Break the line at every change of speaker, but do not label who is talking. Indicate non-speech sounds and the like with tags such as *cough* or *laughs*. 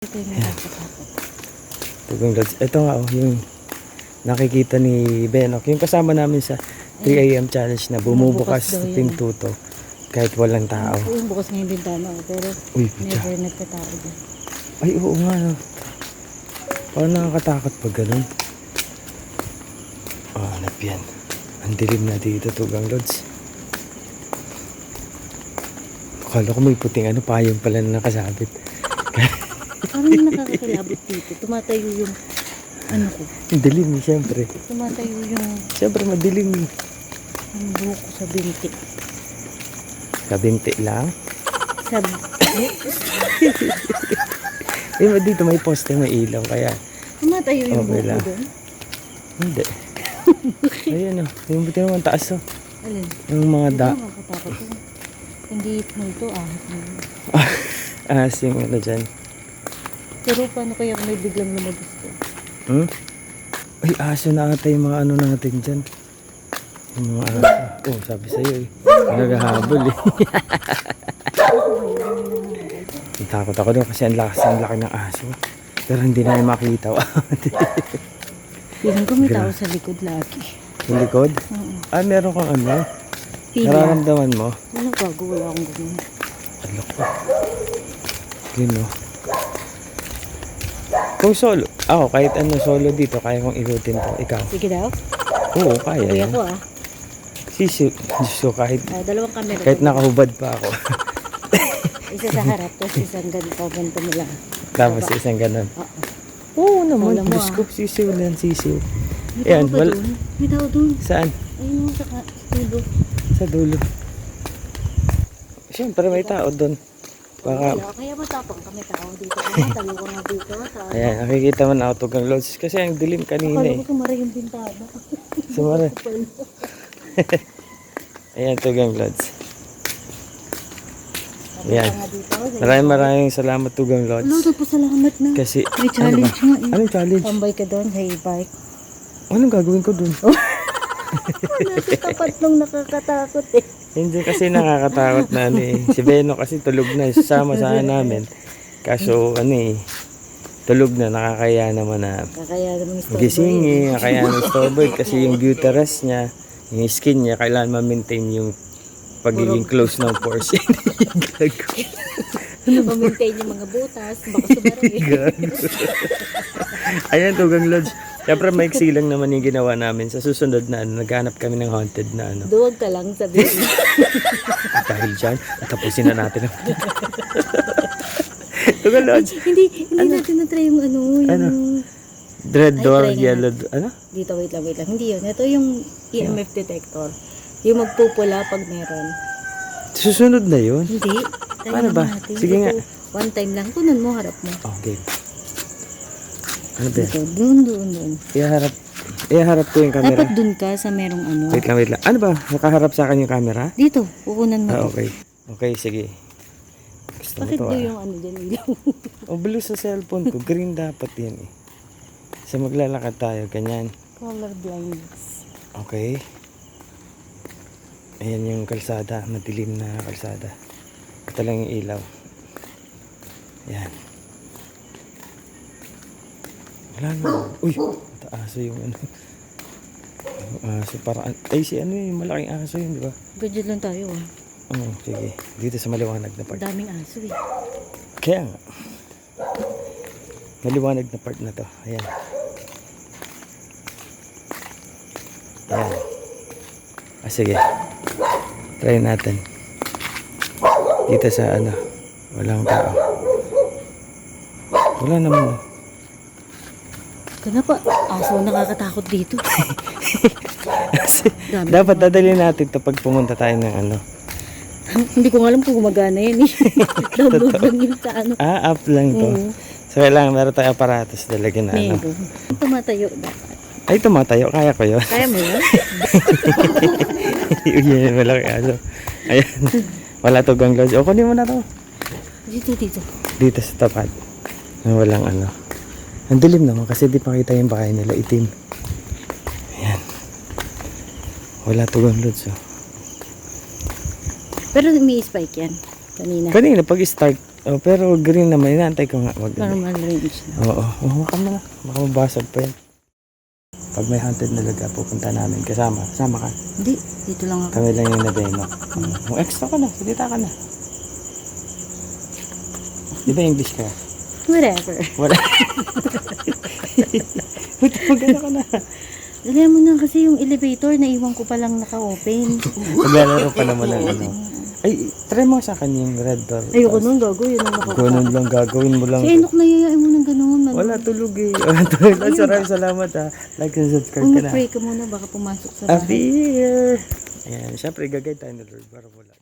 Ito yung.
Tugong Lods. Ito nga oh, yung nakikita ni Benok. Yung kasama namin sa 3 a.m. challenge na bumubukas
Bumubukas daw yun.
pintuto kahit walang tao.
Yung bukas ngayon din tama. Pero
Uy, putya.
never nagkatao dyan.
Ay, oo nga no. Parang nakakatakot pag ganun. Oh, hanap yan. Ang dilim na dito, Tugang Lods. Akala ko may puting ano, payong pala na nakasabit.
Parang yung nakakakilabot dito. Tumatayo yung ano ko.
Dilim siyempre.
Tumatayo yung
Siyempre, madilim
ang buhok ko sa binti.
Kabinti lang.
Sa *laughs*
Eh, dito may poste, may ilaw, kaya
Tumatayo yung
Okay
buhok
lang.
ko doon.
hindi. Ayun oh, yung buti naman taas oh.
Alin?
Yung mga da,
Ito nakakatakot yun. Hindi ito ahit mo.
ahas yung ano dyan.
Pero paano kaya may biglang lumabas ko?
Hmm? Ay, aso na ata yung mga ano natin dyan. Yung mga aso. Oh, sabi sa'yo eh. Naghahabol eh. *laughs* Takot ako doon kasi ang lakas ang laki ng aso. Pero hindi namin makita.
Feeling ko may tao sa likod lagi.
yung likod?
Oo.
Ah, meron kang ano?
Pila.
Nararamdaman mo?
Walang gago, wala akong ganun.
Ano ko? Yun no. Kung solo, ako kahit ano solo dito, kaya kong ikutin to. Ikaw?
Sige daw.
Oo, kaya.
Kuya
yan.
ko ah.
Sisi, so kahit,
Ah, dalawang camera.
kahit nakahubad pa ako. *laughs*
Isa sa harap, tapos isang ganito, ganito mo lang.
Tapos isang ganun.
Oo.
Oo naman,
Alam mo,
Diyos ko, sisiw na sisiw.
May
Ayan, wal-
doon? May tao doon.
Saan?
Ayun sa tulo.
Sa dulo. Siyempre may tao doon. Baka,
Kaya, kaya matapang kami tao dito. Talo ka nga dito. Sa,
ayan, nakikita mo na ako tugang lods. Kasi ang dilim kanina
Akala
eh.
ko sumara yung bintana. *laughs*
Sumara. *laughs* Ayan, tugang lods. Ayan. Maraming maraming salamat tugang
Ano,
lods.
nagpasalamat na.
Kasi,
May challenge
ano
nga eh.
Anong challenge?
Tambay ka doon sa e-bike.
Anong gagawin ko dun? *laughs*
Nasa tapat nung nakakatakot eh.
Hindi kasi nakakatakot na ano eh. Si Beno kasi tulog na. Sasama sana namin. Kaso ano eh. Tulog na. Nakakaya naman na
Kakaya naman gusto.
gising eh. Nakakaya na stubborn kasi yung uterus niya, yung skin niya, kailangan ma-maintain yung pagiging close ng pores. *laughs* Gago.
Mamintain yung mga butas. Baka sumara eh.
Ayan, Tugang Lodge. Siyempre, *laughs* maiksi lang naman yung ginawa namin. Sa susunod na ano, naghanap kami ng haunted na ano.
Duwag ka lang sabihin. *laughs*
Dahil dyan, tapusin na natin ang *laughs* Tugang Lodge.
hindi, hindi natin na-try yung ano, yung...
Ano? Dread
Ay,
door,
nga
yellow, ano?
Dito, wait lang, wait lang. Hindi yun. Ito yung EMF detector. Yung magpupula pag meron.
Susunod na yun.
Hindi. Try
Ano ba?
natin.
Sige
Ito,
nga.
One time lang. Kunan mo, harap mo.
Oh, game. Ano ba? yan?
Dito, doon, doon, doon.
Iharap, iharap ko yung camera.
Dapat doon ka sa merong ano.
Wait lang, wait lang. Ano ba? Nakaharap sa akin yung camera?
Dito, kukunan mo.
Ah, okay. Okay, sige. Gusto
Bakit doon
ah.
yung ano dyan ilaw?
O blue sa cellphone ko. Green dapat yan eh. So maglalakad tayo. Ganyan.
Color blindness.
Okay. Ayan yung kalsada. Madilim na kalsada. Ito lang yung ilaw. Ayan. Wala na. Uy! Taaso yung ano. Yung aso. Parang, ay si ano yung malaking aso yun, di ba?
Budget lang tayo ah.
Oo, sige. Dito sa maliwanag na part.
Daming aso eh.
Kaya nga. Maliwanag na part na to. Ayan. Ayan. Ah, sige. Try natin. Dito sa ano. Walang tao. Wala naman.
Kana pa, aso nakakatakot dito.
Dapat dadali natin to pag pumunta tayo ng ano.
Hindi ko nga alam kung gumagana yan eh. *laughs* Download lang yun sa ano.
Ah, up lang to.
Oo.
So, kailangan meron tayong aparatos talaga na ano.
Meron. Tumatayo dapat.
Ay, tumatayo. Kaya ko yun.
Kaya mo yun? *laughs*
Yun, malaki aso. Ayan. Wala to gang lodge. O, kunin mo na to.
Dito, dito.
Dito sa tapat. Walang ano. Ang dilim naman kasi di pa kita yung bahay nila. Itim. Ayan. Wala to gang lodge. Oh.
Pero may spike yan. Kanina.
Kanina, pag start, Oh, pero green naman. Inaantay ko nga. Wag,
Normal range na.
Oo. Oh, mo na. Baka mabasag pa yan. Pag may haunted na lugar, pupunta namin. Kasama. Kasama ka.
Hindi, dito lang ako.
Kami lang yung nabeno. Kung extra ka na, salita ka na. Di ba English ka?
Whatever.
Wala. *laughs* Mag-ano ka na.
Dali mo na kasi yung elevator, naiwan ko palang naka-open. *laughs*
Maglalaro pa naman ng ano. Ay, try mo sa akin yung red door.
Ayoko nung gago, yun ang naka
Ganun lang gagawin mo lang.
Si Enoch na yayain mo ng ganun. Man.
Wala tulog eh. *laughs* Wala tulog. Maraming salamat ha. Like and subscribe ka na.
mag-pray ka muna, baka pumasok sa bahay.
here. Ayan, syempre gagay tayo na Lord para wala.